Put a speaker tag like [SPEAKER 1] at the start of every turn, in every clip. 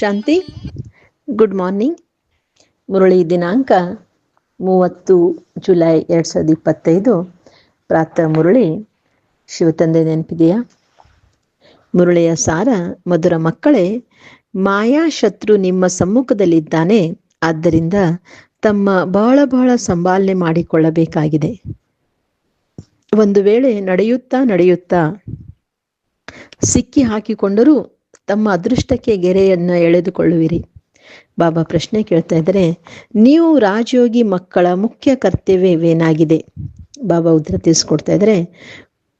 [SPEAKER 1] ಶಾಂತಿ. Good morning Murali ದಿನಾಂಕ ಮೂವತ್ತು July ಎರಡು ಸಾವಿರದ ಇಪ್ಪತ್ತೈದು. ಪ್ರಾತಃ ಮುರಳಿ ಶಿವತಂದೆ ನೆನಪಿದೆಯಾ? ಮುರಳಿಯ ಸಾರ, ಮಧುರ ಮಕ್ಕಳೇ, ಮಾಯಾ ಶತ್ರು ನಿಮ್ಮ ಸಮ್ಮುಖದಲ್ಲಿದ್ದಾನೆ, ಆದ್ದರಿಂದ ತಮ್ಮ ಬಹಳ ಬಹಳ ಸಂಭಾಲನೆ ಮಾಡಿಕೊಳ್ಳಬೇಕಾಗಿದೆ. ಒಂದು ವೇಳೆ ನಡೆಯುತ್ತಾ ನಡೆಯುತ್ತಾ ಸಿಕ್ಕಿ ಹಾಕಿಕೊಂಡರೂ ತಮ್ಮ ಅದೃಷ್ಟಕ್ಕೆ ಗೆರೆಯನ್ನು ಎಳೆದುಕೊಳ್ಳುವಿರಿ. ಬಾಬಾ ಪ್ರಶ್ನೆ ಕೇಳ್ತಾ ಇದ್ದಾರೆ, ನೀವು ರಾಜಯೋಗಿ ಮಕ್ಕಳ ಮುಖ್ಯ ಕರ್ತವ್ಯವೇನಾಗಿದೆ? ಬಾಬಾ ಉತ್ತರ ತಿಳಿಸ್ಕೊಡ್ತಾ ಇದ್ದಾರೆ,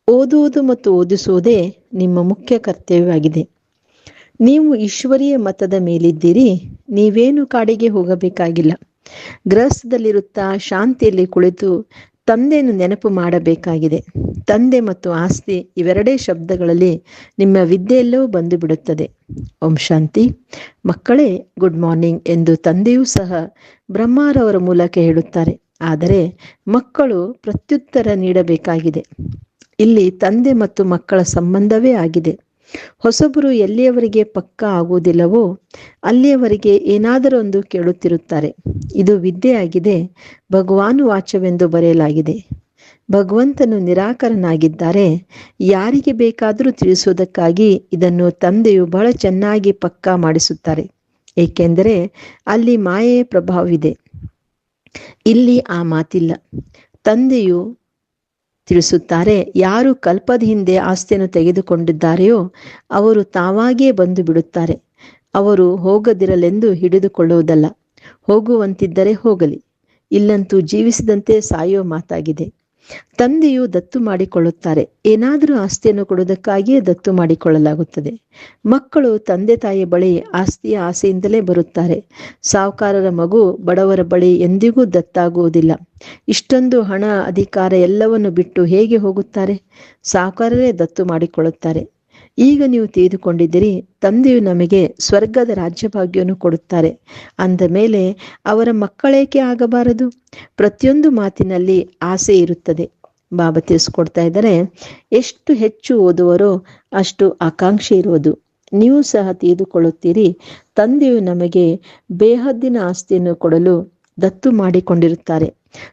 [SPEAKER 1] ಓದುವುದು ಮತ್ತು ಓದಿಸುವುದೇ ನಿಮ್ಮ ಮುಖ್ಯ ಕರ್ತವ್ಯವಾಗಿದೆ. ನೀವು ಈಶ್ವರಿಯ ಮತದ ಮೇಲಿದ್ದೀರಿ, ನೀವೇನು ಕಾಡಿಗೆ ಹೋಗಬೇಕಾಗಿಲ್ಲ. ಗೃಹಸ್ಥದಲ್ಲಿರುತ್ತಾ ಶಾಂತಿಯಲ್ಲಿ ಕುಳಿತು ತಂದೆಯನ್ನು ನೆನಪು ಮಾಡಬೇಕಾಗಿದೆ. ತಂದೆ ಮತ್ತು ಆಸ್ತಿ ಇವೆರಡೇ ಶಬ್ದಗಳಲ್ಲಿ ನಿಮ್ಮ ವಿದ್ಯೆಯೆಲ್ಲವೂ ಬಂದು ಬಿಡುತ್ತದೆ ಓಂ ಶಾಂತಿ. ಮಕ್ಕಳೇ, ಗುಡ್ ಮಾರ್ನಿಂಗ್ ಎಂದು ತಂದೆಯೂ ಸಹ ಬ್ರಹ್ಮಾರವರ ಮೂಲಕ ಹೇಳುತ್ತಾರೆ. ಆದರೆ ಮಕ್ಕಳು ಪ್ರತ್ಯುತ್ತರ ನೀಡಬೇಕಾಗಿದೆ. ಇಲ್ಲಿ ತಂದೆ ಮತ್ತು ಮಕ್ಕಳ ಸಂಬಂಧವೇ ಆಗಿದೆ. ಹೊಸಬರು ಎಲ್ಲಿಯವರೆಗೆ ಪಕ್ಕ ಆಗುವುದಿಲ್ಲವೋ ಅಲ್ಲಿಯವರೆಗೆ ಏನಾದರೊಂದು ಕೇಳುತ್ತಿರುತ್ತಾರೆ. ಇದು ವಿದ್ಯೆಯಾಗಿದೆ, ಭಗವಾನ್ ವಾಚವೆಂದು ಬರೆಯಲಾಗಿದೆ. ಭಗವಂತನು ನಿರಾಕರನಾಗಿದ್ದಾರೆ, ಯಾರಿಗೆ ಬೇಕಾದರೂ ತಿಳಿಸುವುದಕ್ಕಾಗಿ ಇದನ್ನು ತಂದೆಯು ಬಹಳ ಚೆನ್ನಾಗಿ ಪಕ್ಕಾ ಮಾಡಿಸುತ್ತಾರೆ, ಏಕೆಂದರೆ ಅಲ್ಲಿ ಮಾಯೆಯ ಪ್ರಭಾವವಿದೆ. ಇಲ್ಲಿ ಆ ಮಾತಿಲ್ಲ, ತಂದೆಯು ತಿಳಿಸುತ್ತಾರೆ, ಯಾರು ಕಲ್ಪದ ಹಿಂದೆ ಆಸ್ತಿಯನ್ನು ತೆಗೆದುಕೊಂಡಿದ್ದಾರೆಯೋ ಅವರು ತಾವಾಗಿಯೇ ಬಂದು ಬಿಡುತ್ತಾರೆ. ಅವರು ಹೋಗದಿರಲೆಂದು ಹಿಡಿದುಕೊಳ್ಳುವುದಲ್ಲ, ಹೋಗುವಂತಿದ್ದರೆ ಹೋಗಲಿ, ಇಲ್ಲಂತೂ ಜೀವಿಸಿದಂತೆ ಸಾಯೋ ಮಾತಾಗಿದೆ. ತಂದೆಯು ದತ್ತು ಮಾಡಿಕೊಳ್ಳುತ್ತಾರೆ. ಏನಾದರೂ ಆಸ್ತಿಯನ್ನು ಕೊಡುವುದಕ್ಕಾಗಿಯೇ ದತ್ತು ಮಾಡಿಕೊಳ್ಳಲಾಗುತ್ತದೆ. ಮಕ್ಕಳು ತಂದೆ ತಾಯಿಯ ಬಳಿ ಆಸ್ತಿಯ ಆಸೆಯಿಂದಲೇ ಬರುತ್ತಾರೆ. ಸಾಹುಕಾರರ ಮಗು ಬಡವರ ಬಳಿ ಎಂದಿಗೂ ದತ್ತಾಗುವುದಿಲ್ಲ. ಇಷ್ಟೊಂದು ಹಣ ಅಧಿಕಾರ ಎಲ್ಲವನ್ನು ಬಿಟ್ಟು ಹೇಗೆ ಹೋಗುತ್ತಾರೆ? ಸಾಹುಕಾರರೇ ದತ್ತು ಮಾಡಿಕೊಳ್ಳುತ್ತಾರೆ. ಈಗ ನೀವು ತಿಳಿದುಕೊಂಡಿದ್ದೀರಿ, ತಂದೆಯು ನಮಗೆ ಸ್ವರ್ಗದ ರಾಜ್ಯಭಾಗ್ಯವನ್ನು ಕೊಡುತ್ತಾರೆ. ಅಂದ ಮೇಲೆ ಅವರ ಮಕ್ಕಳೇಕೆ ಆಗಬಾರದು? ಪ್ರತಿಯೊಂದು ಮಾತಿನಲ್ಲಿ ಆಸೆ ಇರುತ್ತದೆ. ಬಾಬಾ ತಿಳಿಸ್ಕೊಡ್ತಾ ಇದ್ದಾರೆ, ಎಷ್ಟು ಹೆಚ್ಚು ಓದುವರೋ ಅಷ್ಟು ಆಕಾಂಕ್ಷೆ ಇರುವುದು. ನೀವು ಸಹ ತಿಳಿದುಕೊಳ್ಳುತ್ತೀರಿ, ತಂದೆಯು ನಮಗೆ ಬೇಹದ್ದಿನ ಆಸ್ತಿಯನ್ನು ಕೊಡಲು ದತ್ತು ಮಾಡಿಕೊಂಡಿರುತ್ತಾರೆ.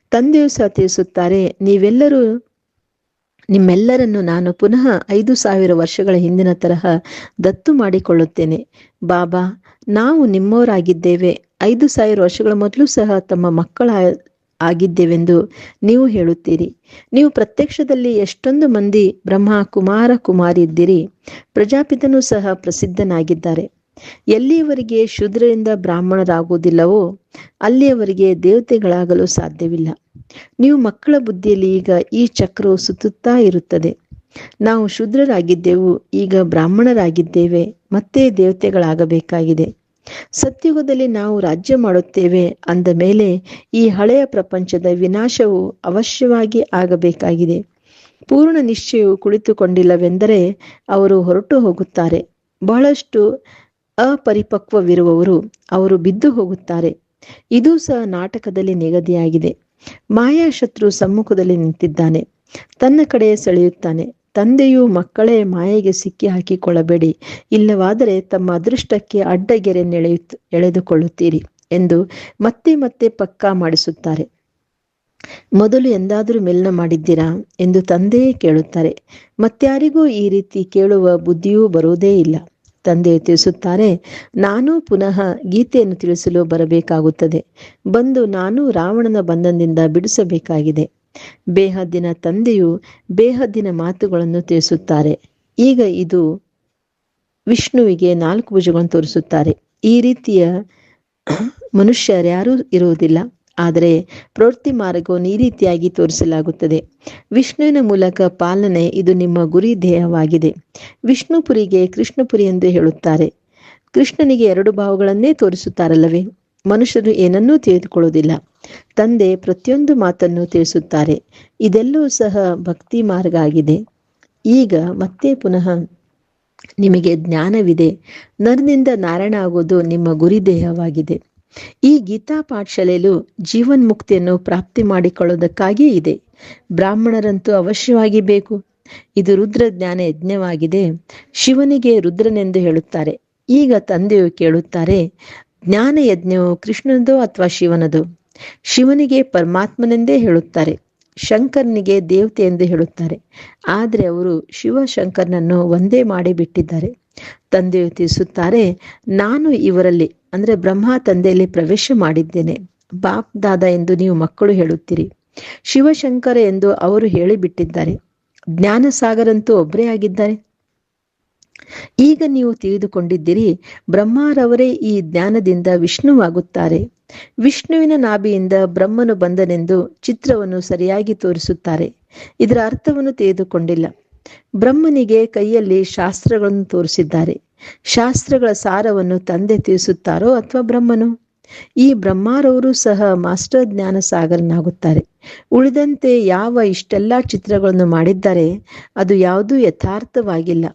[SPEAKER 1] ತಂದೆಯು ಸಹ ತಿಳಿಸುತ್ತಾರೆ, ನೀವೆಲ್ಲರೂ ನಿಮ್ಮೆಲ್ಲರನ್ನು ನಾನು ಪುನಃ ಐದು ಸಾವಿರ ವರ್ಷಗಳ ಹಿಂದಿನ ತರಹ ದತ್ತು ಮಾಡಿಕೊಳ್ಳುತ್ತೇನೆ. ಬಾಬಾ, ನಾವು ನಿಮ್ಮವರಾಗಿದ್ದೇವೆ. ಐದು ಸಾವಿರ ವರ್ಷಗಳ ಮೊದಲು ಸಹ ತಮ್ಮ ಮಕ್ಕಳ ಆಗಿದ್ದೇವೆಂದು ನೀವು ಹೇಳುತ್ತೀರಿ. ನೀವು ಪ್ರತ್ಯಕ್ಷದಲ್ಲಿ ಎಷ್ಟೊಂದು ಮಂದಿ ಬ್ರಹ್ಮ ಕುಮಾರ ಕುಮಾರಿ ಇದ್ದೀರಿ ಪ್ರಜಾಪಿತನೂ ಸಹ ಪ್ರಸಿದ್ಧನಾಗಿದ್ದಾರೆ. ಎಲ್ಲಿಯವರೆಗೆ ಶೂದ್ರರಿಂದ ಬ್ರಾಹ್ಮಣರಾಗುವುದಿಲ್ಲವೋ, ಅಲ್ಲಿಯವರಿಗೆ ದೇವತೆಗಳಾಗಲು ಸಾಧ್ಯವಿಲ್ಲ. ನೀವು ಮಕ್ಕಳ ಬುದ್ಧಿಯಲ್ಲಿ ಈಗ ಈ ಚಕ್ರವು ಸುತ್ತುತ್ತಾ ಇರುತ್ತದೆ. ನಾವು ಶುದ್ರರಾಗಿದ್ದೆವು, ಈಗ ಬ್ರಾಹ್ಮಣರಾಗಿದ್ದೇವೆ, ಮತ್ತೆ ದೇವತೆಗಳಾಗಬೇಕಾಗಿದೆ. ಸತ್ಯುಗದಲ್ಲಿ ನಾವು ರಾಜ್ಯ ಮಾಡುತ್ತೇವೆ ಅಂದ ಮೇಲೆ ಈ ಹಳೆಯ ಪ್ರಪಂಚದ ವಿನಾಶವು ಅವಶ್ಯವಾಗಿ ಆಗಬೇಕಾಗಿದೆ. ಪೂರ್ಣ ನಿಶ್ಚಯವು ಕುಳಿತುಕೊಂಡಿಲ್ಲವೆಂದರೆ ಅವರು ಹೊರಟು ಹೋಗುತ್ತಾರೆ. ಬಹಳಷ್ಟು ಅಪರಿಪಕ್ವವಿರುವವರು ಅವರು ಬಿದ್ದು ಹೋಗುತ್ತಾರೆ. ಇದು ಸಹ ನಾಟಕದಲ್ಲಿ ನಿಗದಿಯಾಗಿದೆ. ಮಾಯಾಶತ್ರು ಸಮ್ಮುಖದಲ್ಲಿ ನಿಂತಿದ್ದಾನೆ. ತನ್ನ ಕಡೆ ಸೆಳೆಯುತ್ತಾನೆ. ತಂದೆಯು ಮಕ್ಕಳೇ ಮಾಯೆಗೆ ಸಿಕ್ಕಿ ಹಾಕಿಕೊಳ್ಳಬೇಡಿ. ಇಲ್ಲವಾದರೆ ತಮ್ಮ ಅದೃಷ್ಟಕ್ಕೆ ಅಡ್ಡಗೆರೆ ನೆಳೆಯುತ್ತ ಎಳೆದುಕೊಳ್ಳುತ್ತೀರಿ ಎಂದು ಮತ್ತೆ ಮತ್ತೆ ಪಕ್ಕಾ ಮಾಡಿಸುತ್ತಾರೆ. ಮೊದಲು ಎಂದಾದರೂ ಮೆಲ್ನ ಮಾಡಿದ್ದೀರಾ ಎಂದು ತಂದೆಯೇ ಕೇಳುತ್ತಾರೆ. ಮತ್ಯಾರಿಗೂ ಈ ರೀತಿ ಕೇಳುವ ಬುದ್ಧಿಯೂ ಬರುವುದೇ ಇಲ್ಲ. ತಂದೆ ತಿಳಿಸುತ್ತಾರೆ, ನಾನು ಪುನಃ ಗೀತೆಯನ್ನು ತಿಳಿಸಲು ಬರಬೇಕಾಗುತ್ತದೆ. ಬಂದು ನಾನು ರಾವಣನ ಬಂಧನದಿಂದ ಬಿಡಿಸಬೇಕಾಗಿದೆ. ಬೇಹದ್ದಿನ ತಂದೆಯು ಬೇಹದ್ದಿನ ಮಾತುಗಳನ್ನು ತಿಳಿಸುತ್ತಾರೆ. ಈಗ ಇದು ವಿಷ್ಣುವಿಗೆ ನಾಲ್ಕು ಭುಜಗಳನ್ನು ತೋರಿಸುತ್ತಾರೆ. ಈ ರೀತಿಯ ಮನುಷ್ಯರ್ಯಾರೂ ಇರುವುದಿಲ್ಲ. ಆದರೆ ಪ್ರವೃತ್ತಿ ಮಾರ್ಗವನ್ನು ಈ ರೀತಿಯಾಗಿ ತೋರಿಸಲಾಗುತ್ತದೆ. ವಿಷ್ಣುವಿನ ಮೂಲಕ ಪಾಲನೆ, ಇದು ನಿಮ್ಮ ಗುರಿ ಧ್ಯೇಯವಾಗಿದೆ. ವಿಷ್ಣುಪುರಿಗೆ ಕೃಷ್ಣಪುರಿ ಎಂದು ಹೇಳುತ್ತಾರೆ. ಕೃಷ್ಣನಿಗೆ ಎರಡು ಭಾವಗಳನ್ನೇ ತೋರಿಸುತ್ತಾರಲ್ಲವೇ? ಮನುಷ್ಯರು ಏನನ್ನೂ ತಿಳಿದುಕೊಳ್ಳುವುದಿಲ್ಲ. ತಂದೆ ಪ್ರತಿಯೊಂದು ಮಾತನ್ನು ತಿಳಿಸುತ್ತಾರೆ. ಇದೆಲ್ಲವೂ ಸಹ ಭಕ್ತಿ ಮಾರ್ಗ ಆಗಿದೆ. ಈಗ ಮತ್ತೆ ಪುನಃ ನಿಮಗೆ ಜ್ಞಾನವಿದೆ. ನರ್ನಿಂದ ನಾರಾಯಣ ಆಗೋದು ನಿಮ್ಮ ಗುರಿ ದೇಹವಾಗಿದೆ ಈ ಗೀತಾ ಪಾಠಶಾಲೆಯಲು ಜೀವನ್ಮುಕ್ತಿಯನ್ನು ಪ್ರಾಪ್ತಿ ಮಾಡಿಕೊಳ್ಳುವುದಕ್ಕಾಗಿಯೇ ಇದೆ. ಬ್ರಾಹ್ಮಣರಂತೂ ಅವಶ್ಯವಾಗಿ ಬೇಕು. ಇದು ರುದ್ರ ಜ್ಞಾನ ಯಜ್ಞವಾಗಿದೆ. ಶಿವನಿಗೆ ರುದ್ರನೆಂದು ಹೇಳುತ್ತಾರೆ. ಈಗ ತಂದೆಯು ಕೇಳುತ್ತಾರೆ, ಜ್ಞಾನ ಯಜ್ಞವು ಕೃಷ್ಣನದೋ ಅಥವಾ ಶಿವನದೋ? ಶಿವನಿಗೆ ಪರಮಾತ್ಮನೆಂದೇ ಹೇಳುತ್ತಾರೆ. ಶಂಕರ್ನಿಗೆ ದೇವತೆ ಎಂದು ಹೇಳುತ್ತಾರೆ. ಆದರೆ ಅವರು ಶಿವಶಂಕರ್ನನ್ನು ಒಂದೇ ಮಾಡಿ ಬಿಟ್ಟಿದ್ದಾರೆ. ತಂದೆಯು ತಿಳಿಸುತ್ತಾರೆ, ನಾನು ಇವರಲ್ಲಿ, ಅಂದ್ರೆ ಬ್ರಹ್ಮ ತಂದೆಯಲ್ಲಿ ಪ್ರವೇಶ ಮಾಡಿದ್ದೇನೆ. ಬಾಪ್ ದಾದ ಎಂದು ನೀವು ಮಕ್ಕಳು ಹೇಳುತ್ತೀರಿ. ಶಿವಶಂಕರ ಎಂದು ಅವರು ಹೇಳಿಬಿಟ್ಟಿದ್ದಾರೆ. ಜ್ಞಾನ ಸಾಗರಂತೂ ಒಬ್ಬರೇ ಆಗಿದ್ದಾರೆ. ಈಗ ನೀವು ತಿಳಿದುಕೊಂಡಿದ್ದೀರಿ, ಬ್ರಹ್ಮರವರೇ ಈ ಜ್ಞಾನದಿಂದ ವಿಷ್ಣುವಾಗುತ್ತಾರೆ. ವಿಷ್ಣುವಿನ ನಾಭಿಯಿಂದ ಬ್ರಹ್ಮನು ಬಂದನೆಂದು ಚಿತ್ರವನ್ನು ಸರಿಯಾಗಿ ತೋರಿಸುತ್ತಾರೆ. ಇದರ ಅರ್ಥವನ್ನು ತಿಳಿದುಕೊಂಡಿಲ್ಲ. ಬ್ರಹ್ಮನಿಗೆ ಕೈಯಲ್ಲಿ ಶಾಸ್ತ್ರಗಳನ್ನು ತೋರಿಸಿದ್ದಾರೆ. ಶಾಸ್ತ್ರಗಳ ಸಾರವನ್ನು ತಂದೆ ತಿಳಿಸುತ್ತಾರೋ ಅಥವಾ ಬ್ರಹ್ಮನು? ಈ ಬ್ರಹ್ಮಾರವರು ಸಹ ಮಾಸ್ಟರ್ ಜ್ಞಾನ ಸಾಗರನಾಗುತ್ತಾರೆ ಉಳಿದಂತೆ ಯಾವ ಇಷ್ಟೆಲ್ಲ ಚಿತ್ರಗಳನ್ನು ಮಾಡಿದ್ದಾರೆ, ಅದು ಯಾವುದೂ ಯಥಾರ್ಥವಾಗಿಲ್ಲ.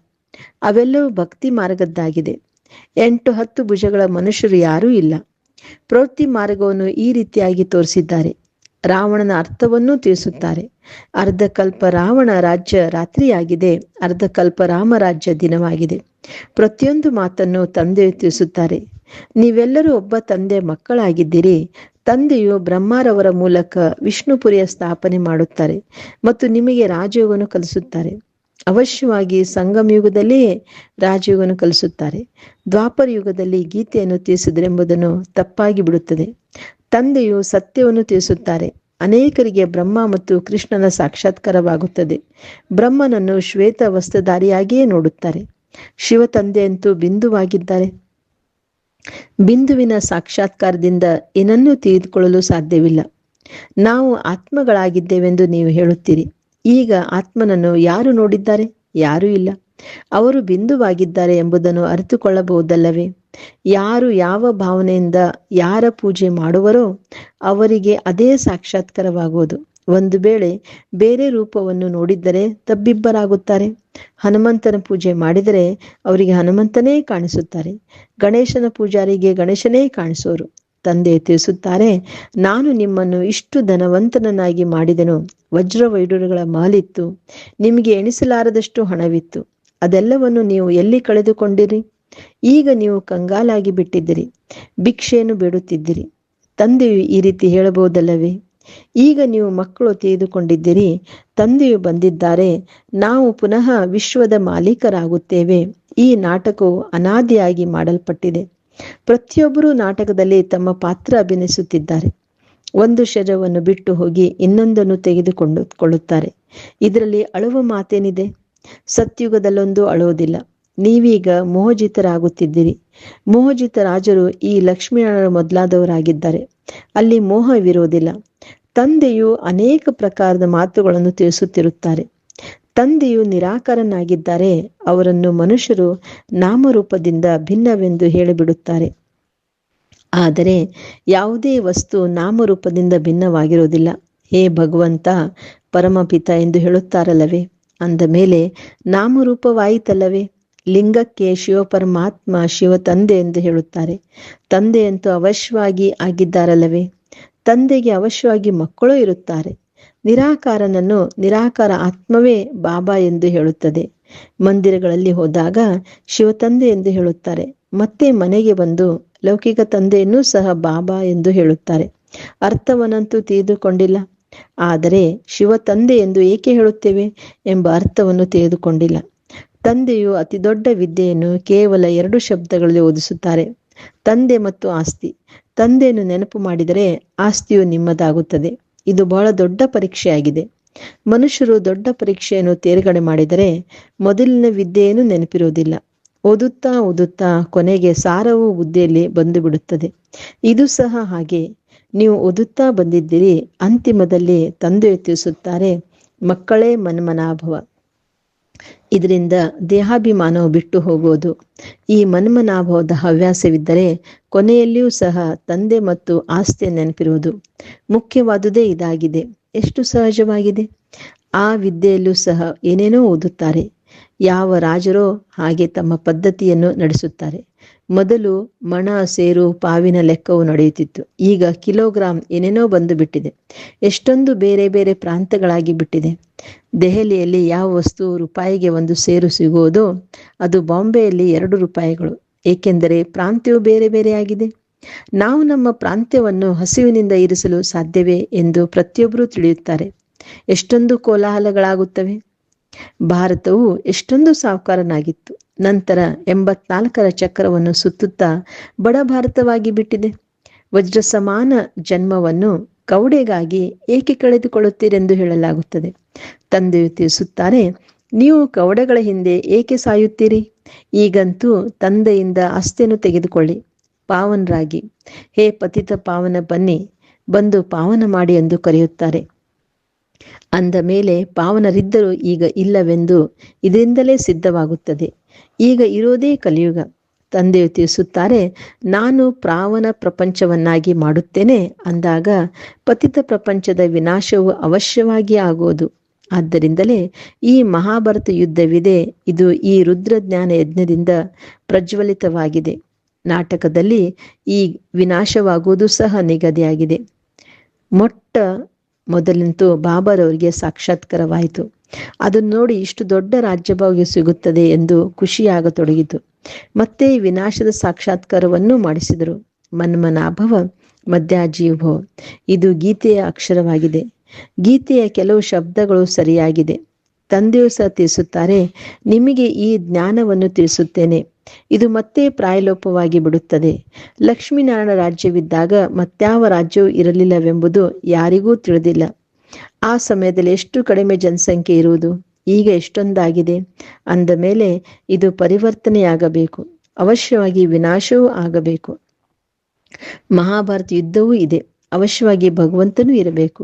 [SPEAKER 1] ಅವೆಲ್ಲವೂ ಭಕ್ತಿ ಮಾರ್ಗದ್ದಾಗಿದೆ. ಎಂಟು ಹತ್ತು ಭುಜಗಳ ಮನುಷ್ಯರು ಯಾರೂ ಇಲ್ಲ. ಪ್ರವೃತ್ತಿ ಮಾರ್ಗವನ್ನು ಈ ರೀತಿಯಾಗಿ ತೋರಿಸಿದ್ದಾರೆ. ರಾವಣನ ಅರ್ಥವನ್ನೂ ತಿಳಿಸುತ್ತಾರೆ. ಅರ್ಧಕಲ್ಪ ರಾವಣ ರಾಜ್ಯ ರಾತ್ರಿಯಾಗಿದೆ, ಅರ್ಧಕಲ್ಪ ರಾಮರಾಜ್ಯ ರಾಮ ರಾಜ್ಯ ದಿನವಾಗಿದೆ. ಪ್ರತಿಯೊಂದು ಮಾತನ್ನು ತಂದೆ ತಿಳಿಸುತ್ತಾರೆ. ನೀವೆಲ್ಲರೂ ಒಬ್ಬ ತಂದೆ ಮಕ್ಕಳಾಗಿದ್ದೀರಿ. ತಂದೆಯು ಬ್ರಹ್ಮಾರವರ ಮೂಲಕ ವಿಷ್ಣುಪುರಿಯ ಸ್ಥಾಪನೆ ಮಾಡುತ್ತಾರೆ ಮತ್ತು ನಿಮಗೆ ರಾಜಯೋಗವನ್ನು ಕಲಿಸುತ್ತಾರೆ. ಅವಶ್ಯವಾಗಿ ಸಂಗಮ ಯುಗದಲ್ಲಿಯೇ ರಾಜಯೋಗವನ್ನು ಕಲಿಸುತ್ತಾರೆ. ದ್ವಾಪರ ಯುಗದಲ್ಲಿ ಗೀತೆಯನ್ನು ತಿಳಿಸಿದ್ರೆಂಬುದನ್ನು ತಪ್ಪಾಗಿ ಬಿಡುತ್ತದೆ. ತಂದೆಯು ಸತ್ಯವನ್ನು ತಿಳಿಸುತ್ತಾರೆ. ಅನೇಕರಿಗೆ ಬ್ರಹ್ಮ ಮತ್ತು ಕೃಷ್ಣನ ಸಾಕ್ಷಾತ್ಕಾರವಾಗುತ್ತದೆ. ಬ್ರಹ್ಮನನ್ನು ಶ್ವೇತ ವಸ್ತ್ರಧಾರಿಯಾಗಿಯೇ ನೋಡುತ್ತಾರೆ. ಶಿವ ತಂದೆಯಂತೂ ಬಿಂದುವಾಗಿದ್ದಾರೆ. ಬಿಂದುವಿನ ಸಾಕ್ಷಾತ್ಕಾರದಿಂದ ಏನನ್ನೂ ತಿಳಿದುಕೊಳ್ಳಲು ಸಾಧ್ಯವಿಲ್ಲ. ನಾವು ಆತ್ಮಗಳಾಗಿದ್ದೇವೆಂದು ನೀವು ಹೇಳುತ್ತೀರಿ. ಈಗ ಆತ್ಮನನ್ನು ಯಾರು ನೋಡಿದ್ದಾರೆ? ಯಾರೂ ಇಲ್ಲ. ಅವರು ಬಿಂದುವಾಗಿದ್ದಾರೆ ಎಂಬುದನ್ನು ಅರಿತುಕೊಳ್ಳಬಹುದಲ್ಲವೇ? ಯಾರು ಯಾವ ಭಾವನೆಯಿಂದ ಯಾರ ಪೂಜೆ ಮಾಡುವರೋ ಅವರಿಗೆ ಅದೇ ಸಾಕ್ಷಾತ್ಕಾರವಾಗುವುದು. ಒಂದು ವೇಳೆ ಬೇರೆ ರೂಪವನ್ನು ನೋಡಿದ್ದರೆ ತಬ್ಬಿಬ್ಬರಾಗುತ್ತಾರೆ. ಹನುಮಂತನ ಪೂಜೆ ಮಾಡಿದರೆ ಅವರಿಗೆ ಹನುಮಂತನೇ ಕಾಣಿಸುತ್ತಾರೆ. ಗಣೇಶನ ಪೂಜಾರಿಗೆ ಗಣೇಶನೇ ಕಾಣಿಸೋರು. ತಂದೆ ತಿಳಿಸುತ್ತಾರೆ, ನಾನು ನಿಮ್ಮನ್ನು ಇಷ್ಟು ಧನವಂತನನ್ನಾಗಿ ಮಾಡಿದೆನು. ವಜ್ರ ವೈಡೂರ್ಯಗಳ ಮಾಲಿತ್ತು. ನಿಮಗೆ ಎಣಿಸಲಾರದಷ್ಟು ಹಣವಿತ್ತು. ಅದೆಲ್ಲವನ್ನು ನೀವು ಎಲ್ಲಿ ಕಳೆದುಕೊಂಡಿರಿ? ಈಗ ನೀವು ಕಂಗಾಲಾಗಿ ಬಿಟ್ಟಿದ್ದೀರಿ, ಭಿಕ್ಷೆಯನ್ನು ಬಿಡುತ್ತಿದ್ದೀರಿ. ತಂದೆಯು ಈ ರೀತಿ ಹೇಳಬಹುದಲ್ಲವೇ? ಈಗ ನೀವು ಮಕ್ಕಳು ತೆಗೆದುಕೊಂಡಿದ್ದೀರಿ ತಂದೆಯು ಬಂದಿದ್ದಾರೆ, ನಾವು ಪುನಃ ವಿಶ್ವದ ಮಾಲೀಕರಾಗುತ್ತೇವೆ. ಈ ನಾಟಕವು ಅನಾದಿಯಾಗಿ ಮಾಡಲ್ಪಟ್ಟಿದೆ. ಪ್ರತಿಯೊಬ್ಬರೂ ನಾಟಕದಲ್ಲಿ ತಮ್ಮ ಪಾತ್ರ ಅಭಿನಯಿಸುತ್ತಿದ್ದಾರೆ. ಒಂದು ಶರವನ್ನು ಬಿಟ್ಟು ಹೋಗಿ ಇನ್ನೊಂದನ್ನು ತೆಗೆದುಕೊಂಡು ಕೊಳ್ಳುತ್ತಾರೆ. ಇದರಲ್ಲಿ ಅಳುವ ಮಾತೇನಿದೆ? ಸತ್ಯುಗದಲ್ಲೊಂದು ಅಳುವುದಿಲ್ಲ. ನೀವೀಗ ಮೋಹಜಿತರಾಗುತ್ತಿದ್ದೀರಿ. ಮೋಹಜಿತ ರಾಜರು ಈ ಲಕ್ಷ್ಮೀನಾರಾಯಣ ಮೊದಲಾದವರಾಗಿದ್ದಾರೆ. ಅಲ್ಲಿ ಮೋಹವಿರುವುದಿಲ್ಲ ತಂದೆಯು ಅನೇಕ ಪ್ರಕಾರದ ಮಾತುಗಳನ್ನು ತಿಳಿಸುತ್ತಿರುತ್ತಾರೆ. ತಂದೆಯು ನಿರಾಕರನಾಗಿದ್ದಾರೆ. ಅವರನ್ನು ಮನುಷ್ಯರು ನಾಮರೂಪದಿಂದ ಭಿನ್ನವೆಂದು ಹೇಳಿಬಿಡುತ್ತಾರೆ. ಆದರೆ ಯಾವುದೇ ವಸ್ತು ನಾಮರೂಪದಿಂದ ಭಿನ್ನವಾಗಿರುವುದಿಲ್ಲ. ಹೇ ಭಗವಂತ, ಪರಮಪಿತ ಎಂದು ಹೇಳುತ್ತಾರಲ್ಲವೇ? ಅಂದ ಮೇಲೆ, ನಾಮರೂಪವಾಯಿತಲ್ಲವೇ? ಲಿಂಗಕ್ಕೆ ಶಿವಪರಮಾತ್ಮ ಶಿವ ತಂದೆ ಎಂದು ಹೇಳುತ್ತಾರೆ. ತಂದೆಯಂತೂ ಅವಶ್ಯವಾಗಿ ಆಗಿದ್ದಾರಲ್ಲವೇ? ತಂದೆಗೆ ಅವಶ್ಯವಾಗಿ ಮಕ್ಕಳು ಇರುತ್ತಾರೆ. ನಿರಾಕಾರನನ್ನು ನಿರಾಕಾರ ಆತ್ಮವೇ ಬಾಬಾ ಎಂದು ಹೇಳುತ್ತದೆ. ಮಂದಿರಗಳಲ್ಲಿ ಹೋದಾಗ ಶಿವ ತಂದೆ ಎಂದು ಹೇಳುತ್ತಾರೆ. ಮತ್ತೆ ಮನೆಗೆ ಬಂದು ಲೌಕಿಕ ತಂದೆಯನ್ನು ಸಹ ಬಾಬಾ ಎಂದು ಹೇಳುತ್ತಾರೆ. ಅರ್ಥವನ್ನಂತೂ ತಿಳಿದುಕೊಂಡಿಲ್ಲ. ಆದರೆ ಶಿವ ತಂದೆ ಎಂದು ಏಕೆ ಹೇಳುತ್ತೇವೆ ಎಂಬ ಅರ್ಥವನ್ನು ತಿಳಿದುಕೊಂಡಿಲ್ಲ. ತಂದೆಯು ಅತಿ ದೊಡ್ಡ ವಿದ್ಯೆಯನ್ನು ಕೇವಲ ಎರಡು ಶಬ್ದಗಳಲ್ಲಿ ಓದಿಸುತ್ತಾರೆ. ತಂದೆ ಮತ್ತು ಆಸ್ತಿ. ತಂದೆಯನ್ನು ನೆನಪು ಮಾಡಿದರೆ ಆಸ್ತಿಯು ನಿಮ್ಮದಾಗುತ್ತದೆ. ಇದು ಬಹಳ ದೊಡ್ಡ ಪರೀಕ್ಷೆಯಾಗಿದೆ. ಮನುಷ್ಯರು ದೊಡ್ಡ ಪರೀಕ್ಷೆಯನ್ನು ತೇರ್ಗಡೆ ಮಾಡಿದರೆ ಮೊದಲಿನ ವಿದ್ಯೆಯನ್ನು ನೆನಪಿರುವುದಿಲ್ಲ. ಓದುತ್ತಾ ಓದುತ್ತಾ ಕೊನೆಗೆ ಸಾರವು ಬುದ್ಧಿಯಲ್ಲಿ ಬಂದು ಬಿಡುತ್ತದೆ ಇದು ಸಹ ಹಾಗೆ. ನೀವು ಓದುತ್ತಾ ಬಂದಿದ್ದೀರಿ, ಅಂತಿಮದಲ್ಲಿ ತಂದೆ ತಿಳಿಸುತ್ತಾರೆ, ಮಕ್ಕಳೇ ಮನ್ಮನಾಭವ. ಇದರಿಂದ ದೇಹಾಭಿಮಾನವು ಬಿಟ್ಟು ಹೋಗುವುದು. ಈ ಮನ್ಮನಾಭವದ ಹವ್ಯಾಸವಿದ್ದರೆ ಕೊನೆಯಲ್ಲಿಯೂ ಸಹ ತಂದೆ ಮತ್ತು ಆಸ್ತಿಯ ನೆನಪಿರುವುದು. ಮುಖ್ಯವಾದುದೇ ಇದಾಗಿದೆ. ಎಷ್ಟು ಸಹಜವಾಗಿದೆ. ಆ ವಿದ್ಯೆಯಲ್ಲೂ ಸಹ ಏನೇನೋ ಓದುತ್ತಾರೆ. ಯಾವ ರಾಜರೋ ಹಾಗೆ ತಮ್ಮ ಪದ್ಧತಿಯನ್ನು ನಡೆಸುತ್ತಾರೆ. ಮೊದಲು ಮಣ ಸೇರು ಪಾವಿನ ಲೆಕ್ಕವು ನಡೆಯುತ್ತಿತ್ತು. ಈಗ ಕಿಲೋಗ್ರಾಂ ಏನೇನೋ ಬಂದು ಬಿಟ್ಟಿದೆ ಎಷ್ಟೊಂದು ಬೇರೆ ಬೇರೆ ಪ್ರಾಂತಗಳಾಗಿ ಬಿಟ್ಟಿದೆ. ದೆಹಲಿಯಲ್ಲಿ ಯಾವ ವಸ್ತು ರೂಪಾಯಿಗೆ ಒಂದು ಸೇರು ಸಿಗುವುದೋ ಅದು ಬಾಂಬೆಯಲ್ಲಿ ಎರಡು ರೂಪಾಯಿಗಳು. ಏಕೆಂದರೆ ಪ್ರಾಂತ್ಯವು ಬೇರೆ ಬೇರೆಯಾಗಿದೆ. ನಾವು ನಮ್ಮ ಪ್ರಾಂತ್ಯವನ್ನು ಹಸಿವಿನಿಂದ ಇರಿಸಲು ಸಾಧ್ಯವೇ ಎಂದು ಪ್ರತಿಯೊಬ್ಬರೂ ತಿಳಿಯುತ್ತಾರೆ. ಎಷ್ಟೊಂದು ಕೋಲಾಹಲಗಳಾಗುತ್ತವೆ. ಭಾರತವು ಎಷ್ಟೊಂದು ಸಾಹುಕಾರನಾಗಿತ್ತು. ನಂತರ ಎಂಬತ್ನಾಲ್ಕರ ಚಕ್ರವನ್ನು ಸುತ್ತುತ್ತಾ ಬಡ ಭಾರತವಾಗಿ ಬಿಟ್ಟಿದೆ. ವಜ್ರ ಸಮಾನ ಜನ್ಮವನ್ನು ಕೌಡೆಗಾಗಿ ಏಕೆ ಕಳೆದುಕೊಳ್ಳುತ್ತೀರೆಂದು ಹೇಳಲಾಗುತ್ತದೆ. ತಂದೆಯು ತಿಳಿಸುತ್ತಾರೆ, ನೀವು ಕೌಡೆಗಳ ಹಿಂದೆ ಏಕೆ ಸಾಯುತ್ತೀರಿ? ಈಗಂತೂ ತಂದೆಯಿಂದ ಅಸ್ತೆಯನ್ನು ತೆಗೆದುಕೊಳ್ಳಿ. ಪಾವನರಾಗಿ, ಹೇ ಪತಿತ ಪಾವನ ಬನ್ನಿ, ಬಂದು ಪಾವನ ಮಾಡಿ ಎಂದು ಕರೆಯುತ್ತಾರೆ. ಅಂದ ಮೇಲೆ ಪಾವನರಿದ್ದರೂ, ಈಗ ಇಲ್ಲವೆಂದು ಇದರಿಂದಲೇ ಸಿದ್ಧವಾಗುತ್ತದೆ. ಈಗ ಇರೋದೇ ಕಲಿಯುಗ. ತಂದೆಯು ತಿಳಿಸುತ್ತಾರೆ, ನಾನು ಪ್ರಾವನ ಪ್ರಪಂಚವನ್ನಾಗಿ ಮಾಡುತ್ತೇನೆ ಅಂದಾಗ, ಪತಿತ ಪ್ರಪಂಚದ ವಿನಾಶವು ಅವಶ್ಯವಾಗಿ ಆಗುವುದು. ಆದ್ದರಿಂದಲೇ ಈ ಮಹಾಭಾರತ ಯುದ್ಧವಿದೆ. ಇದು ಈ ರುದ್ರಜ್ಞಾನ ಯಜ್ಞದಿಂದ ಪ್ರಜ್ವಲಿತವಾಗಿದೆ. ನಾಟಕದಲ್ಲಿ ಈ ವಿನಾಶವಾಗುವುದು ಸಹ ನಿಗದಿಯಾಗಿದೆ. ಮೊಟ್ಟ ಮೊದಲಂತೂ ಬಾಬರವರಿಗೆ ಸಾಕ್ಷಾತ್ಕಾರವಾಯಿತು. ಅದನ್ನು ನೋಡಿ ಇಷ್ಟು ದೊಡ್ಡ ರಾಜ್ಯಭಾಗ್ಯ ಸಿಗುತ್ತದೆ ಎಂದು ಖುಷಿಯಾಗತೊಡಗಿತು. ಮತ್ತೆ ವಿನಾಶದ ಸಾಕ್ಷಾತ್ಕಾರವನ್ನು ಮಾಡಿಸಿದರು. ಮನ್ಮನಾಭವ ಮಧ್ಯಾಜೀವಭವ ಇದು ಗೀತೆಯ ಅಕ್ಷರವಾಗಿದೆ. ಗೀತೆಯ ಕೆಲವು ಶಬ್ದಗಳು ಸರಿಯಾಗಿದೆ. ತಂದೆಯು ಸಹ ತಿಳಿಸುತ್ತಾರೆ, ನಿಮಗೆ ಈ ಜ್ಞಾನವನ್ನು ತಿಳಿಸುತ್ತೇನೆ. ಇದು ಮತ್ತೆ ಪ್ರಾಯಲೋಪವಾಗಿ ಬಿಡುತ್ತದೆ. ಲಕ್ಷ್ಮೀನಾರಾಯಣ ರಾಜ್ಯವಿದ್ದಾಗ ಮತ್ಯಾವ ರಾಜ್ಯವೂ ಇರಲಿಲ್ಲವೆಂಬುದು ಯಾರಿಗೂ ತಿಳಿದಿಲ್ಲ. ಆ ಸಮಯದಲ್ಲಿ ಎಷ್ಟು ಕಡಿಮೆ ಜನಸಂಖ್ಯೆ ಇರುವುದು? ಈಗ ಎಷ್ಟೊಂದಾಗಿದೆ? ಅಂದ ಮೇಲೆ, ಇದು ಪರಿವರ್ತನೆಯಾಗಬೇಕು. ಅವಶ್ಯವಾಗಿ ವಿನಾಶವೂ ಆಗಬೇಕು. ಮಹಾಭಾರತ ಯುದ್ಧವೂ ಇದೆ. ಅವಶ್ಯವಾಗಿ ಭಗವಂತನೂ ಇರಬೇಕು.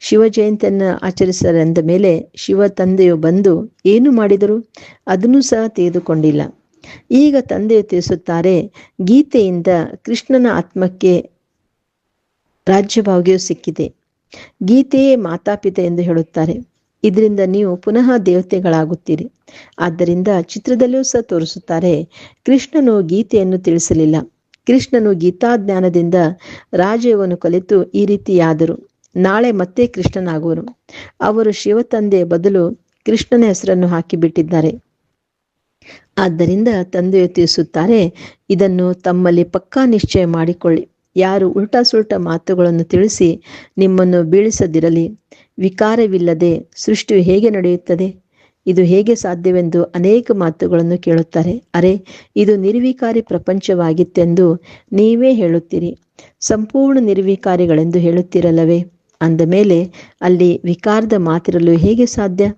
[SPEAKER 1] ಶಿವ ಜಯಂತಿಯನ್ನು ಆಚರಿಸರೆಂದ ಮೇಲೆ ಶಿವ ತಂದೆಯು ಬಂದು ಏನು ಮಾಡಿದರು? ಅದನ್ನು ಸಹ ತೆಗೆದುಕೊಂಡಿಲ್ಲ ಈಗ ತಂದೆಯು ತಿಳಿಸುತ್ತಾರೆ, ಗೀತೆಯಿಂದ ಕೃಷ್ಣನ ಆತ್ಮಕ್ಕೆ ರಾಜ್ಯಭಾಗ್ಯವು ಸಿಕ್ಕಿದೆ. ಗೀತೆಯೇ ಮಾತಾಪಿತ ಎಂದು ಹೇಳುತ್ತಾರೆ. ಇದರಿಂದ ನೀವು ಪುನಃ ದೇವತೆಗಳಾಗುತ್ತೀರಿ. ಆದ್ದರಿಂದ ಚಿತ್ರದಲ್ಲೂ ಸಹ ತೋರಿಸುತ್ತಾರೆ, ಕೃಷ್ಣನು ಗೀತೆಯನ್ನು ತಿಳಿಸಲಿಲ್ಲ. ಕೃಷ್ಣನು ಗೀತಾಜ್ಞಾನದಿಂದ ರಾಜ್ಯವನ್ನು ಕಲಿತು ಈ ರೀತಿಯಾದರು. ನಾಳೆ ಮತ್ತೆ ಕೃಷ್ಣನಾಗುವರು. ಅವರು ಶಿವ ತಂದೆಯ ಬದಲು ಕೃಷ್ಣನ ಹೆಸರನ್ನು ಹಾಕಿಬಿಟ್ಟಿದ್ದಾರೆ. ಆದ್ದರಿಂದ ತಂದೆಯು ತಿಳಿಸುತ್ತಾರೆ, ಇದನ್ನು ತಮ್ಮಲ್ಲಿ ಪಕ್ಕಾ ನಿಶ್ಚಯ ಮಾಡಿಕೊಳ್ಳಿ. ಯಾರು ಉಲ್ಟಾ ಸುಲ್ಟಾ ಮಾತುಗಳನ್ನು ತಿಳಿಸಿ ನಿಮ್ಮನ್ನು ಬೀಳಿಸದಿರಲಿ. ವಿಕಾರವಿಲ್ಲದೆ ಸೃಷ್ಟಿಯು ಹೇಗೆ ನಡೆಯುತ್ತದೆ? ಇದು ಹೇಗೆ ಸಾಧ್ಯವೆಂದು ಅನೇಕ ಮಾತುಗಳನ್ನು ಕೇಳುತ್ತಾರೆ. ಅರೆ, ಇದು ನಿರ್ವಿಕಾರಿ ಪ್ರಪಂಚವಾಗಿತ್ತೆಂದು ನೀವೇ ಹೇಳುತ್ತೀರಿ. ಸಂಪೂರ್ಣ ನಿರ್ವಿಕಾರಿಗಳೆಂದು ಹೇಳುತ್ತೀರಲ್ಲವೇ? ಅಂದ ಮೇಲೆ ಅಲ್ಲಿ ವಿಕಾರದ ಮಾತಿರಲು ಹೇಗೆ ಸಾಧ್ಯ?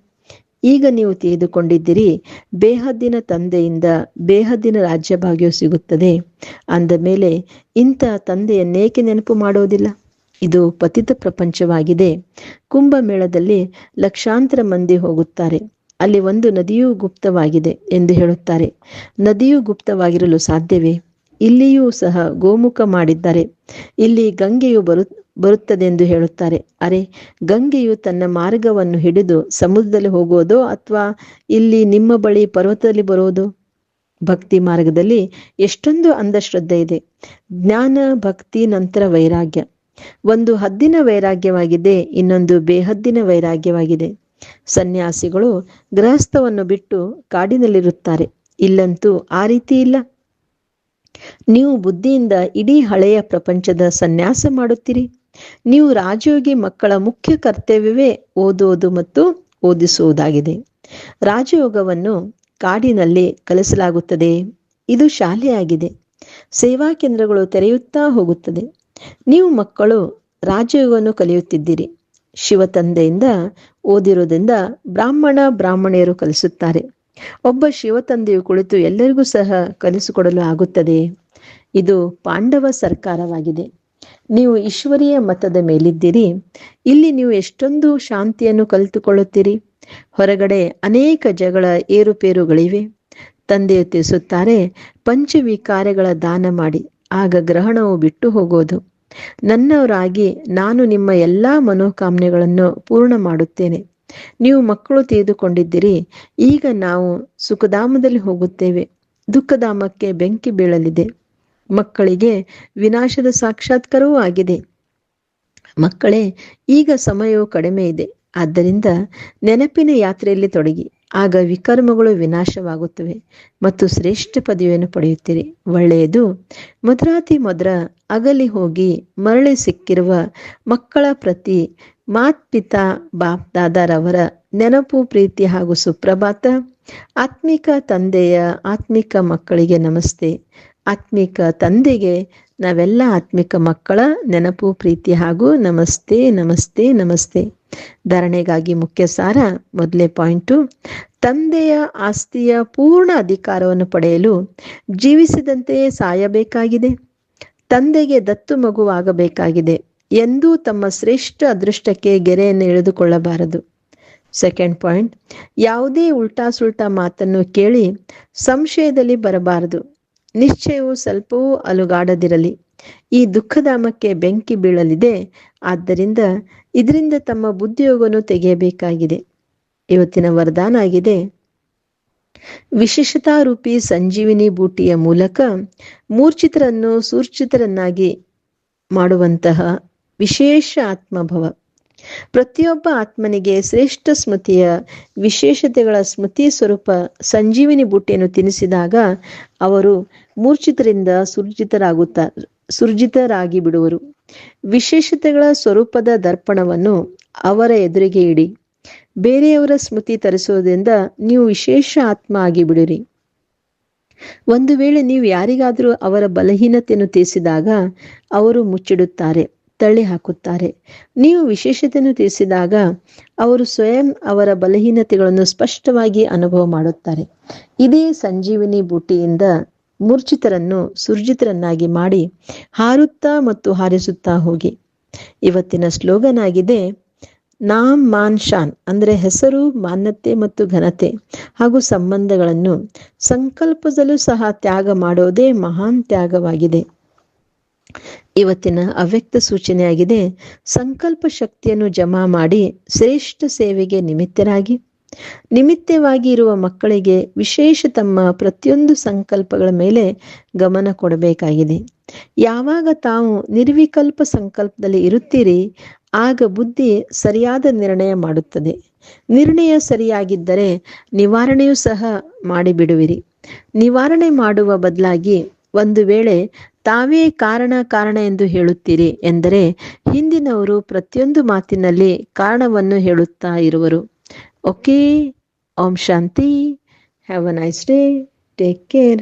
[SPEAKER 1] ಈಗ ನೀವು ತಿಳಿದುಕೊಂಡಿದ್ದೀರಿ, ಬೇಹದ್ದಿನ ತಂದೆಯಿಂದ ಬೇಹದ್ದಿನ ರಾಜ್ಯಭಾಗ್ಯವು ಸಿಗುತ್ತದೆ. ಅಂದ ಮೇಲೆ ಇಂಥ ತಂದೆಯನ್ನೇಕೆ ನೆನಪು ಮಾಡೋದಿಲ್ಲ? ಇದು ಪತಿತ ಪ್ರಪಂಚವಾಗಿದೆ. ಕುಂಭಮೇಳದಲ್ಲಿ ಲಕ್ಷಾಂತರ ಮಂದಿ ಹೋಗುತ್ತಾರೆ. ಅಲ್ಲಿ ಒಂದು ನದಿಯೂ ಗುಪ್ತವಾಗಿದೆ ಎಂದು ಹೇಳುತ್ತಾರೆ. ನದಿಯೂ ಗುಪ್ತವಾಗಿರಲು ಸಾಧ್ಯವೇ? ಇಲ್ಲಿಯೂ ಸಹ ಗೋಮುಖ ಮಾಡಿದ್ದಾರೆ. ಇಲ್ಲಿ ಗಂಗೆಯು ಬರು, ಬರುತ್ತದೆಂದು ಹೇಳುತ್ತಾರೆ. ಅರೆ, ಗಂಗೆಯು ತನ್ನ ಮಾರ್ಗವನ್ನು ಹಿಡಿದು ಸಮುದ್ರದಲ್ಲಿ ಹೋಗೋದೋ ಅಥವಾ ಇಲ್ಲಿ ನಿಮ್ಮ ಬಳಿ ಪರ್ವತದಲ್ಲಿ ಬರೋದು ಭಕ್ತಿ ಮಾರ್ಗದಲ್ಲಿ ಎಷ್ಟೊಂದು ಅಂಧಶ್ರದ್ಧೆ ಇದೆ. ಜ್ಞಾನ, ಭಕ್ತಿ, ನಂತರ ವೈರಾಗ್ಯ. ಒಂದು ಹದ್ದಿನ ವೈರಾಗ್ಯವಾಗಿದೆ, ಇನ್ನೊಂದು ಬೇಹದ್ದಿನ ವೈರಾಗ್ಯವಾಗಿದೆ. ಸನ್ಯಾಸಿಗಳು ಗೃಹಸ್ಥವನ್ನು ಬಿಟ್ಟು ಕಾಡಿನಲ್ಲಿರುತ್ತಾರೆ. ಇಲ್ಲಂತೂ ಆ ರೀತಿ ಇಲ್ಲ. ನೀವು ಬುದ್ಧಿಯಿಂದ ಇಡೀ ಹಳೆಯ ಪ್ರಪಂಚದ ಸನ್ಯಾಸ ಮಾಡುತ್ತೀರಿ. ನೀವು ರಾಜಯೋಗಿ ಮಕ್ಕಳ ಮುಖ್ಯ ಕರ್ತವ್ಯವೇ ಓದೋದು ಮತ್ತು ಓದಿಸುವುದಾಗಿದೆ. ರಾಜಯೋಗವನ್ನು ಕಾಡಿನಲ್ಲಿ ಕಲಿಸಲಾಗುತ್ತದೆ. ಇದು ಶಾಲೆಯಾಗಿದೆ. ಸೇವಾ ಕೇಂದ್ರಗಳು ತೆರೆಯುತ್ತಾ ಹೋಗುತ್ತದೆ. ನೀವು ಮಕ್ಕಳು ರಾಜಯೋಗವನ್ನು ಕಲಿಯುತ್ತಿದ್ದೀರಿ. ಶಿವ ತಂದೆಯಿಂದ ಓದಿರೋದ್ರಿಂದ ಬ್ರಾಹ್ಮಣ ಬ್ರಾಹ್ಮಣಿಯರು ಕಲಿಸುತ್ತಾರೆ. ಒಬ್ಬ ಶಿವತಂದೆಯು ಕುಳಿತು ಎಲ್ಲರಿಗೂ ಸಹ ಕಲಿಸಿಕೊಡಲು ಆಗುತ್ತದೆ. ಇದು ಪಾಂಡವ ಸರ್ಕಾರವಾಗಿದೆ. ನೀವು ಈಶ್ವರಿಯ ಮತದ ಮೇಲಿದ್ದೀರಿ. ಇಲ್ಲಿ ನೀವು ಎಷ್ಟೊಂದು ಶಾಂತಿಯನ್ನು ಕಲಿತುಕೊಳ್ಳುತ್ತೀರಿ. ಹೊರಗಡೆ ಅನೇಕ ಜಗಳ ಏರುಪೇರುಗಳಿವೆ. ತಂದೆಯು ತಿಳಿಸುತ್ತಾರೆ, ಪಂಚವಿಕಾರಗಳ ದಾನ ಮಾಡಿ, ಆಗ ಗ್ರಹಣವು ಬಿಟ್ಟು ಹೋಗೋದು. ನನ್ನವರಾಗಿ ನಾನು ನಿಮ್ಮ ಎಲ್ಲಾ ಮನೋಕಾಮನೆಗಳನ್ನು ಪೂರ್ಣ ಮಾಡುತ್ತೇನೆ ನೀವು ಮಕ್ಕಳು ತೆಗೆದುಕೊಂಡಿದ್ದೀರಿ ಈಗ ನಾವು ಸುಖಧಾಮದಲ್ಲಿ ಹೋಗುತ್ತೇವೆ, ದುಃಖಧಾಮಕ್ಕೆ ಬೆಂಕಿ ಬೀಳಲಿದೆ, ಮಕ್ಕಳಿಗೆ ವಿನಾಶದ ಸಾಕ್ಷಾತ್ಕಾರವೂ ಆಗಿದೆ. ಮಕ್ಕಳೇ, ಈಗ ಸಮಯವು ಕಡಿಮೆ ಇದೆ, ಆದ್ದರಿಂದ ನೆನಪಿನ ಯಾತ್ರೆಯಲ್ಲಿ ತೊಡಗಿ, ಆಗ ವಿಕರ್ಮಗಳು ವಿನಾಶವಾಗುತ್ತವೆ, ಮತ್ತು ಶ್ರೇಷ್ಠ ಪದವಿಯನ್ನು ಪಡೆಯುತ್ತೀರಿ. ಒಳ್ಳೆಯದು ಮಧುರಾತಿ ಮಧುರ ಅಗಲಿ ಹೋಗಿ ಮರಳಿ ಸಿಕ್ಕಿರುವ ಮಕ್ಕಳ ಪ್ರತಿ ಮಾತ್ಪಿತಾ ಬಾಪ್ ದಾದಾರವರ ನೆನಪು, ಪ್ರೀತಿ ಹಾಗೂ ಸುಪ್ರಭಾತ. ಆತ್ಮಿಕ ತಂದೆಯ ಆತ್ಮಿಕ ಮಕ್ಕಳಿಗೆ ನಮಸ್ತೆ. ಆತ್ಮಿಕ ತಂದೆಗೆ ನಾವೆಲ್ಲ ಆತ್ಮಿಕ ಮಕ್ಕಳ ನೆನಪು, ಪ್ರೀತಿ ಹಾಗೂ ನಮಸ್ತೆ ನಮಸ್ತೆ ನಮಸ್ತೆ. ಧರಣೆಗಾಗಿ ಮುಖ್ಯ ಸಾರ ಮೊದಲೇ ಪಾಯಿಂಟು. ತಂದೆಯ ಆಸ್ತಿಯ ಪೂರ್ಣ ಅಧಿಕಾರವನ್ನು ಪಡೆಯಲು ಜೀವಿಸಿದಂತೆಯೇ ಸಾಯಬೇಕಾಗಿದೆ. ತಂದೆಗೆ ದತ್ತು ಮಗುವಾಗಬೇಕಾಗಿದೆ ಎಂದೂ ತಮ್ಮ ಶ್ರೇಷ್ಠ ಅದೃಷ್ಟಕ್ಕೆ ಗೆರೆಯನ್ನು ಎಳೆದುಕೊಳ್ಳಬಾರದು. ಸೆಕೆಂಡ್ ಪಾಯಿಂಟ್ ಯಾವುದೇ ಉಲ್ಟಾ ಸುಲ್ಟಾ ಮಾತನ್ನು ಕೇಳಿ ಸಂಶಯದಲ್ಲಿ ಬರಬಾರದು. ನಿಶ್ಚಯವು ಸ್ವಲ್ಪವೂ ಅಲುಗಾಡದಿರಲಿ. ಈ ದುಃಖಧಾಮಕ್ಕೆ ಬೆಂಕಿ ಬೀಳಲಿದೆ. ಆದ್ದರಿಂದ ಇದರಿಂದ ತಮ್ಮ ಬುದ್ಧಿಯೋಗವನ್ನು ತೆಗೆಯಬೇಕಾಗಿದೆ. ಇವತ್ತಿನ ವರದಾನ ಆಗಿದೆ. ವಿಶೇಷತಾರೂಪಿ ಸಂಜೀವಿನಿ ಬೂಟಿಯ ಮೂಲಕ ಮೂರ್ಛಿತರನ್ನು ಸೂರ್ಚಿತರನ್ನಾಗಿ ಮಾಡುವಂತಹ ವಿಶೇಷ ಆತ್ಮಭವ. ಪ್ರತಿಯೊಬ್ಬ ಆತ್ಮನಿಗೆ ಶ್ರೇಷ್ಠ ಸ್ಮೃತಿಯ ವಿಶೇಷತೆಗಳ ಸ್ಮೃತಿ ಸ್ವರೂಪ ಸಂಜೀವಿನಿ ಬುಟ್ಟಿಯನ್ನು ತಿನ್ನಿಸಿದಾಗ ಅವರು ಮೂರ್ಛಿತರಿಂದ ಸುರ್ಜಿತರಾಗುತ್ತಾ, ಸುರ್ಜಿತರಾಗಿ ಬಿಡುವರು. ವಿಶೇಷತೆಗಳ ಸ್ವರೂಪದ ದರ್ಪಣವನ್ನು ಅವರ ಎದುರಿಗೆ ಇಡಿ. ಬೇರೆಯವರ ಸ್ಮೃತಿ ತರಿಸುವುದರಿಂದ ನೀವು ವಿಶೇಷ ಆತ್ಮ ಆಗಿ ಬಿಡಿರಿ ಒಂದು ವೇಳೆ ನೀವು ಯಾರಿಗಾದರೂ ಅವರ ಬಲಹೀನತೆಯನ್ನು ತಿಳಿಸಿದಾಗ ಅವರು ಮುಚ್ಚಿಡುತ್ತಾರೆ. ತಳ್ಳಿ ಹಾಕುತ್ತಾರೆ ನೀವು ವಿಶೇಷತೆಯನ್ನು ತಿಳಿಸಿದಾಗ ಅವರು ಸ್ವಯಂ ಅವರ ಬಲಹೀನತೆಗಳನ್ನು ಸ್ಪಷ್ಟವಾಗಿ ಅನುಭವ ಮಾಡುತ್ತಾರೆ. ಇದೇ ಸಂಜೀವಿನಿ ಬೂಟಿಯಿಂದ ಮೂರ್ಛಿತರನ್ನು ಸುರ್ಜಿತರನ್ನಾಗಿ ಮಾಡಿ ಹಾರುತ್ತಾ ಮತ್ತು ಹಾರಿಸುತ್ತಾ ಹೋಗಿ. ಇವತ್ತಿನ ಸ್ಲೋಗನ್ ಆಗಿದೆ ನಾಮ್ ಮಾನ್ ಶಾನ್, ಅಂದ್ರೆ ಹೆಸರು, ಮಾನ್ಯತೆ ಮತ್ತು ಘನತೆ ಹಾಗೂ ಸಂಬಂಧಗಳನ್ನು ಸಂಕಲ್ಪದಲ್ಲೂ ಸಹ ತ್ಯಾಗ ಮಾಡೋದೇ ಮಹಾನ್ ತ್ಯಾಗವಾಗಿದೆ. ಇವತ್ತಿನ ಅವ್ಯಕ್ತ ಸೂಚನೆಯಾಗಿದೆ, ಸಂಕಲ್ಪ ಶಕ್ತಿಯನ್ನು ಜಮಾ ಮಾಡಿ ಶ್ರೇಷ್ಠ ಸೇವೆಗೆ ನಿಮಿತ್ತರಾಗಿ, ನಿಮಿತ್ತವಾಗಿ ಇರುವ ಮಕ್ಕಳಿಗೆ ವಿಶೇಷ ತಮ್ಮ ಪ್ರತಿಯೊಂದು ಸಂಕಲ್ಪಗಳ ಮೇಲೆ ಗಮನ ಕೊಡಬೇಕಾಗಿದೆ. ಯಾವಾಗ ತಾವು ನಿರ್ವಿಕಲ್ಪ ಸಂಕಲ್ಪದಲ್ಲಿ ಇರುತ್ತೀರಿ, ಆಗ ಬುದ್ಧಿ ಸರಿಯಾದ ನಿರ್ಣಯ ಮಾಡುತ್ತದೆ. ನಿರ್ಣಯ ಸರಿಯಾಗಿದ್ದರೆ ನಿವಾರಣೆಯೂ ಸಹ ಮಾಡಿಬಿಡುವಿರಿ. ನಿವಾರಣೆ ಮಾಡುವ ಬದಲಾಗಿ ಒಂದು ವೇಳೆ ತಾವೇ ಕಾರಣ ಕಾರಣ ಎಂದು ಹೇಳುತ್ತೀರಿ ಎಂದರೆ ಹಿಂದಿನವರು ಪ್ರತಿಯೊಂದು ಮಾತಿನಲ್ಲಿ ಕಾರಣವನ್ನು ಹೇಳುತ್ತಾ ಇರುವರು. Okay, Om Shanti, have a nice day, take care.